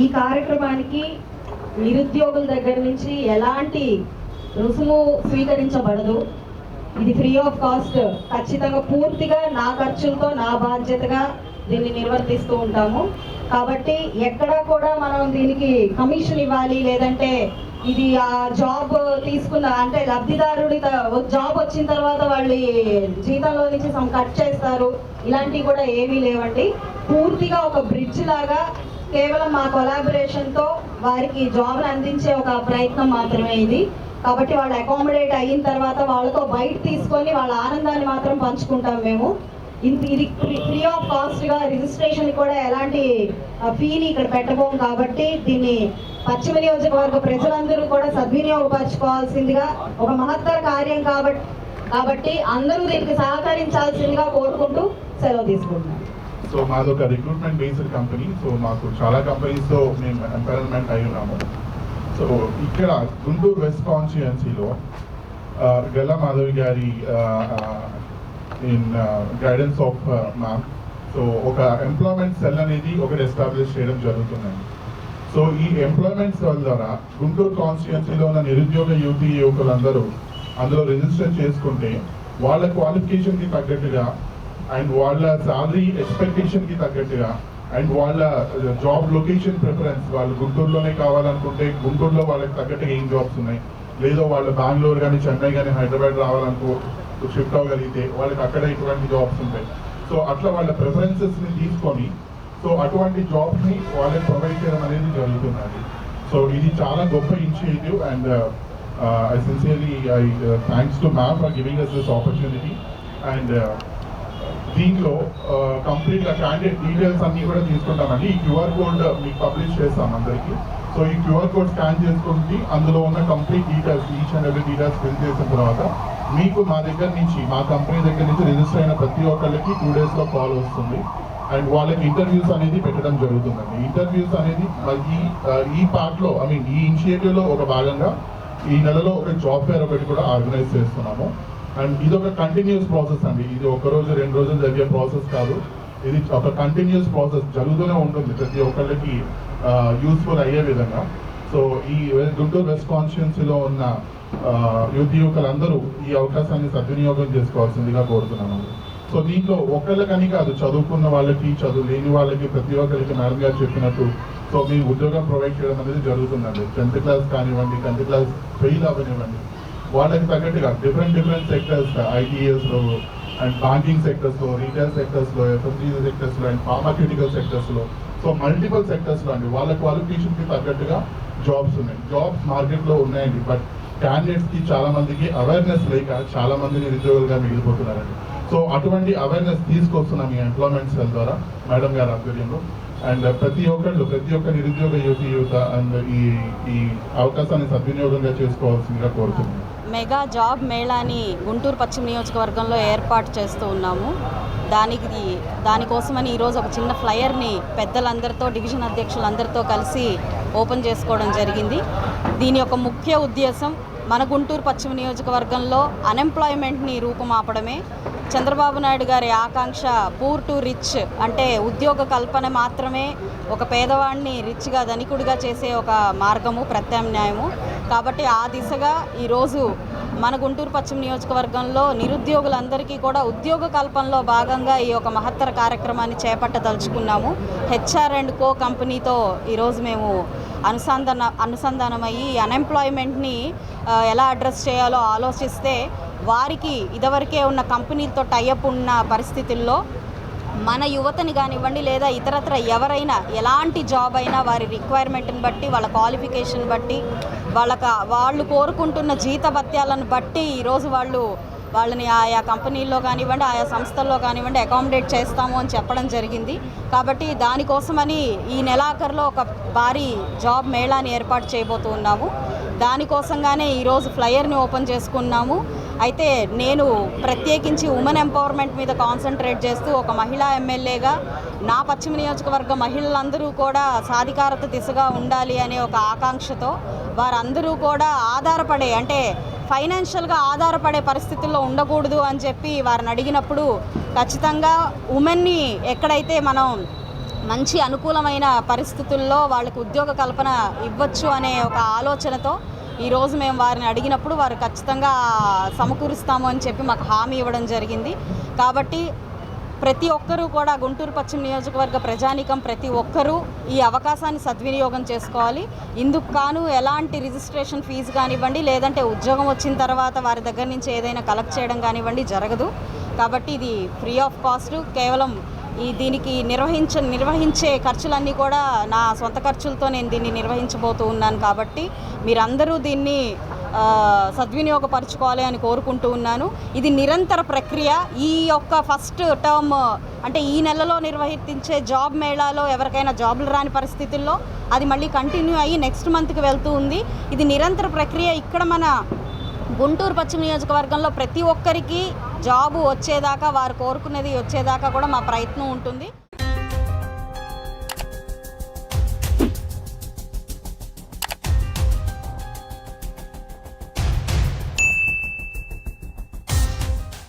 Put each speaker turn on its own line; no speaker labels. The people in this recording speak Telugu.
ఈ కార్యక్రమానికి నిరుద్యోగుల దగ్గర నుంచి ఎలాంటి రుసుము స్వీకరించబడదు. ఇది ఫ్రీ ఆఫ్ కాస్ట్ ఖచ్చితంగా పూర్తిగా నా ఖర్చులతో నా బాధ్యతగా దీన్ని నిర్వర్తిస్తూ ఉంటాము. కాబట్టి ఎక్కడా కూడా మనం దీనికి కమిషన్ ఇవ్వాలి లేదంటే ఇది ఆ జాబ్ తీసుకున్న అంటే లబ్ధిదారుడి త- జాబ్ వచ్చిన తర్వాత వాళ్ళు జీతంలో నుంచి సమ్ కట్ చేస్తారు. ఇలాంటివి కూడా ఏమీ లేవండి. పూర్తిగా ఒక బ్రిడ్జ్ లాగా కేవలం మా కొలాబరేషన్తో వారికి జాబ్ని అందించే ఒక ప్రయత్నం మాత్రమే ఇది. కాబట్టి వాళ్ళు అకామిడేట్ అయిన తర్వాత వాళ్ళతో బయట తీసుకొని వాళ్ళ ఆనందాన్ని మాత్రం పంచుకుంటాం మేము. ఇంత ఇది ఫ్రీ ఆఫ్ కాస్ట్గా రిజిస్ట్రేషన్ కూడా ఎలాంటి ఫీని ఇక్కడ పెట్టబోం కాబట్టి దీన్ని పశ్చిమ నియోజకవర్గ ప్రజలందరూ కూడా సద్వినియోగపరచుకోవాల్సిందిగా ఒక మహత్తర కార్యం కాబట్టి కాబట్టి అందరూ దీనికి సహకరించాల్సిందిగా కోరుకుంటూ సెలవు తీసుకుంటున్నాను
సో మాదొక రిక్రూట్మెంట్ బేస్డ్ కంపెనీ సో మాకు చాలా కంపెనీస్తో మేము ఎంపైర్మెంట్ అయి ఉన్నాము. సో ఇక్కడ గుంటూరు వెస్ట్ కాన్స్టిట్యుయెన్సీలో గల్లా మాధవి గారి in guidance of ma'am so ఒక ఎంప్లాయ్మెంట్ సెల్ అనేది ఒకటి ఎస్టాబ్లిష్ చేయడం జరుగుతుందండి. సో ఈ ఎంప్లాయ్మెంట్ సెల్ ద్వారా గుంటూరు కాన్స్టిట్యుయెన్సీలో ఉన్న నిరుద్యోగ యువతి యువకులందరూ అందులో రిజిస్టర్ చేసుకుంటే వాళ్ళ క్వాలిఫికేషన్కి తగ్గట్టుగా అండ్ వాళ్ళ శాలరీ ఎక్స్పెక్టేషన్కి తగ్గట్టుగా అండ్ వాళ్ళ జాబ్ లొకేషన్ ప్రిఫరెన్స్ వాళ్ళు గుంటూరులోనే కావాలనుకుంటే గుంటూరులో వాళ్ళకి తగ్గట్టుగా ఏం జాబ్స్ ఉన్నాయి? లేదో వాళ్ళు బెంగళూరు కానీ చెన్నై కానీ హైదరాబాద్ రావాలనుకో షిఫ్ట్ అవ్వగలిగితే వాళ్ళకి అక్కడ ఇటువంటి జాబ్స్ ఉంటాయి? సో అట్లా వాళ్ళ ప్రిఫరెన్సెస్ని తీసుకొని సో అటువంటి జాబ్ని వాళ్ళకి ప్రొవైడ్ చేయడం అనేది జరుగుతున్నది. సో ఇది చాలా గొప్ప initiative and I sincerely I thanks to ma'am for giving us this opportunity and దీంట్లో కంప్లీట్ క్యాండిడేట్ డీటెయిల్స్ అన్ని కూడా తీసుకుంటామండి ఈ క్యూఆర్ కోడ్ మీకు పబ్లిష్ చేస్తాం అందరికీ. సో ఈ క్యూఆర్ కోడ్ స్కాన్ చేసుకుంటే అందులో ఉన్న complete details each and every details fill చేసిన తర్వాత మీకు మా దగ్గర నుంచి మా కంపెనీ దగ్గర నుంచి రిజిస్టర్ అయిన ప్రతి ఒక్కళ్ళకి టూ డేస్లో కాల్ వస్తుంది. అండ్ వాళ్ళకి ఇంటర్వ్యూస్ అనేది పెట్టడం జరుగుతుందండి. ఇంటర్వ్యూస్ అనేది ఈ ఈ పార్ట్లో ఐ మీన్ ఈ ఇనిషియేటివ్లో ఒక భాగంగా ఈ నెలలో ఒక జాబ్ ఫేర్ ఒకటి కూడా ఆర్గనైజ్ చేస్తున్నాము. అండ్ ఇది ఒక కంటిన్యూస్ ప్రాసెస్ అండి. ఇది ఒక రోజు రెండు రోజులు జరిగే ప్రాసెస్ కాదు. ఇది ఒక కంటిన్యూస్ ప్రాసెస్ జరుగుతూనే ఉంటుంది ప్రతి ఒక్కళ్ళకి యూస్ఫుల్ అయ్యే విధంగా. సో ఈ గుంటూరు వెస్ట్ కాన్స్టిట్యున్సీలో ఉన్న ఆ, యువకులందరూ ఈ అవకాశాన్ని సద్వినియోగం చేసుకోవాల్సిందిగా కోరుతున్నాను. సో దీంట్లో ఒకళ్ళకని కాదు చదువుకున్న వాళ్ళకి చదువు లేని వాళ్ళకి ప్రతి ఒక్కరికి మేడం గారు చెప్పినట్టు సో మీ ఉద్యోగం ప్రొవైడ్ చేయడం అనేది జరుగుతుందండి. టెన్త్ క్లాస్ కానివ్వండి టెన్త్ క్లాస్ ఫెయిల్ అవ్వనివ్వండి. వాళ్ళకి తగ్గట్టుగా డిఫరెంట్ డిఫరెంట్ సెక్టర్స్ ఐటీఎస్లో అండ్ బ్యాంకింగ్ సెక్టర్స్లో రీటైల్ సెక్టర్స్లో ఎఫ్ఎంజీ సెక్టర్స్లో అండ్ ఫార్మాక్యూటికల్ సెక్టర్స్లో సో మల్టిపుల్ సెక్టర్స్లో అండి. వాళ్ళ క్వాలిఫికేషన్కి తగ్గట్టుగా జాబ్స్ ఉన్నాయి. జాబ్స్ మార్కెట్లో ఉన్నాయండి. బట్ క్యాండిడేట్స్కి చాలామందికి అవేర్నెస్ లేక చాలామందిని నిరుద్యోగులుగా మిగిలిపోతున్నారండి. సో అటువంటి అవేర్నెస్ తీసుకొస్తున్నాం ఈ ఎంప్లాయ్మెంట్ సెల్ ద్వారా మేడం గారి ఆధ్వర్యంలో. అండ్ ప్రతి ఒక్కళ్ళు ప్రతి ఒక్క నిరుద్యోగ యువతి యువత అండ్ ఈ ఈ అవకాశాన్ని సద్వినియోగంగా చేసుకోవాల్సిందిగా కోరుతున్నాను.
మెగా జాబ్ మేళాని గుంటూరు పశ్చిమ నియోజకవర్గంలో ఏర్పాటు చేస్తూ ఉన్నాము. దానికి దానికోసమని ఈరోజు ఒక చిన్న ఫ్లయర్ని పెద్దలందరితో డివిజన్ అధ్యక్షులందరితో కలిసి ఓపెన్ చేసుకోవడం జరిగింది. దీని యొక్క ముఖ్య ఉద్దేశం మన గుంటూరు పశ్చిమ నియోజకవర్గంలో అన్ఎంప్లాయ్మెంట్ని రూపుమాపడమే. చంద్రబాబు నాయుడు గారి ఆకాంక్ష పూర్ టు రిచ్ అంటే ఉద్యోగ కల్పన మాత్రమే ఒక పేదవాడిని రిచ్గా ధనికుడిగా చేసే ఒక మార్గము ప్రత్యామ్నాయము. కాబట్టి ఆ దిశగా ఈరోజు మన గుంటూరు పశ్చిమ నియోజకవర్గంలో నిరుద్యోగులందరికీ కూడా ఉద్యోగ కల్పనలో భాగంగా ఈ యొక్క మహత్తర కార్యక్రమాన్ని చేపట్టదలుచుకున్నాము. హెచ్ఆర్ అండ్ కో కంపెనీతో ఈరోజు మేము అనుసంధాన అనుసంధానమయ్యి అన్ఎంప్లాయ్మెంట్ని ఎలా అడ్రస్ చేయాలో ఆలోచిస్తే వారికి ఇదివరకే ఉన్న కంపెనీలతో టైఅప్ ఉన్న పరిస్థితుల్లో మన యువతని కానివ్వండి లేదా ఇతరత్ర ఎవరైనా ఎలాంటి జాబ్ అయినా వారి రిక్వైర్మెంట్ని బట్టి వాళ్ళ క్వాలిఫికేషన్ బట్టి వాళ్ళకి వాళ్ళు కోరుకుంటున్న జీత భత్యాలను బట్టి ఈరోజు వాళ్ళు వాళ్ళని ఆయా కంపెనీల్లో కానివ్వండి ఆయా సంస్థల్లో కానివ్వండి అకామిడేట్ చేస్తాము అని చెప్పడం జరిగింది. కాబట్టి దానికోసమని ఈ నెలాఖరులో ఒక భారీ జాబ్ మేళాని ఏర్పాటు చేయబోతున్నాము. దానికోసంగానే ఈరోజు ఫ్లయర్ని ఓపెన్ చేసుకున్నాము. అయితే నేను ప్రత్యేకించి ఉమెన్ ఎంపవర్మెంట్ మీద కాన్సన్ట్రేట్ చేస్తూ ఒక మహిళా ఎమ్మెల్యేగా నా పశ్చిమ నియోజకవర్గ మహిళలందరూ కూడా సాధికారత దిశగా ఉండాలి అనే ఒక ఆకాంక్షతో వారందరూ కూడా ఆధారపడే అంటే ఫైనాన్షియల్గా ఆధారపడే పరిస్థితుల్లో ఉండకూడదు అని చెప్పి వారిని అడిగినప్పుడు ఖచ్చితంగా ఉమెన్ని ఎక్కడైతే మనం మంచి అనుకూలమైన పరిస్థితుల్లో వాళ్ళకి ఉద్యోగ కల్పన ఇవ్వచ్చు అనే ఒక ఆలోచనతో ఈరోజు మేము వారిని అడిగినప్పుడు వారు ఖచ్చితంగా సమకూరుస్తాము అని చెప్పి మాకు హామీ ఇవ్వడం జరిగింది. కాబట్టి ప్రతి ఒక్కరూ కూడా గుంటూరు పశ్చిమ నియోజకవర్గ ప్రజానీకం ప్రతి ఒక్కరూ ఈ అవకాశాన్ని సద్వినియోగం చేసుకోవాలి. ఇందుకు కాను ఎలాంటి రిజిస్ట్రేషన్ ఫీజు కానివ్వండి లేదంటే ఉద్యోగం వచ్చిన తర్వాత వారి దగ్గర నుంచి ఏదైనా కలెక్ట్ చేయడం కానివ్వండి జరగదు. కాబట్టి ఇది ఫ్రీ ఆఫ్ కాస్ట్. కేవలం ఈ దీనికి నిర్వహించ నిర్వహించే ఖర్చులన్నీ కూడా నా సొంత ఖర్చులతో నేను దీన్ని నిర్వహించబోతూ ఉన్నాను కాబట్టి మీరందరూ దీన్ని సద్వినియోగపరచుకోవాలి అని కోరుకుంటూ ఉన్నాను. ఇది నిరంతర ప్రక్రియ. ఈ యొక్క ఫస్ట్ టర్మ్ అంటే ఈ నెలలో నిర్వహించే జాబ్ మేళాలో ఎవరికైనా జాబ్లు రాని పరిస్థితుల్లో అది మళ్ళీ కంటిన్యూ అయ్యి నెక్స్ట్ మంత్కి వెళ్తూ ఉంది. ఇది నిరంతర ప్రక్రియ. ఇక్కడ మన గుంటూరు పశ్చిమ నియోజకవర్గంలో ప్రతి ఒక్కరికి జాబు వచ్చేదాకా వారు కోరుకునేది వచ్చేదాకా కూడా మా ప్రయత్నం ఉంటుంది.